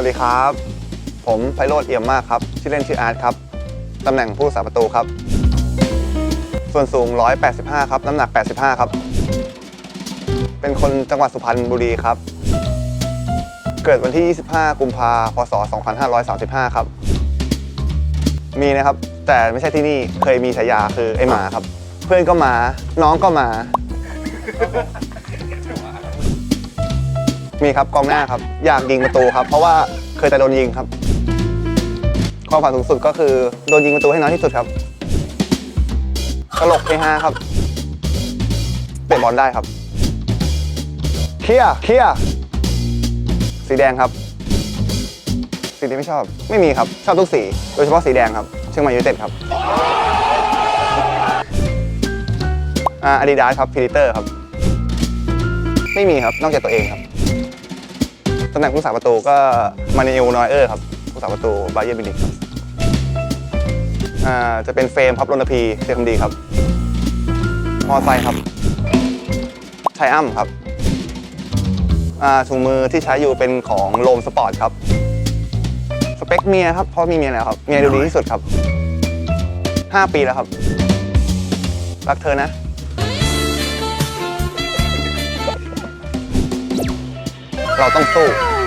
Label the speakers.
Speaker 1: วัสดีครับ ผมไพโรธเอี่ยมมากครับ ชื่อเล่นชื่ออาร์ตครับ ตำแหน่งผู้รักษาประตูครับ ส่วนสูง 185 ครับ น้ำหนัก 85 ครับ เป็นคนจังหวัดสุพรรณบุรีครับ เกิดวันที่ 25 กุมภาพศ 2535 ครับ มีนะครับ แต่ไม่ใช่ที่นี่ เคยมีฉายาคือไอหมาครับ เพื่อนก็หมา น้องก็หมา มีครับกองหน้าครับ อยากยิงประตูครับ เพราะว่าเคยแต่โดนยิงครับ ความฝันสูงสุดก็คือโดนยิงประตูให้น้อยที่สุดครับตลกเฮฮาครับเตะบอลได้ครับเคลียร์เคลียร์สีแดงครับ สีที่ไม่ชอบไม่มีครับ ชอบทุกสี โดยเฉพาะสีแดงครับเชียงใหม่ยูไนเต็ดครับอาดิดาสครับพีริเตอร์ครับ ไม่มีครับ นอกจากตัวเองครับ ตำแหน่งผู้สาประตูก็มานิเอลนอยเออร์ครับผู้สาประตูบาเยอร์บินิกจะเป็นเฟรมครับรณพีเซคัมดีครับ มอไซค์ครับไทอัมครับถุงมือที่ใช้อยู่เป็นของโลมสปอร์ตครับ สเปคเมียครับเพราะมีเมียแล้วครับ เมียดูดีที่สุดครับ 5 ปีแล้วครับ รักเธอนะ เราต้องสู้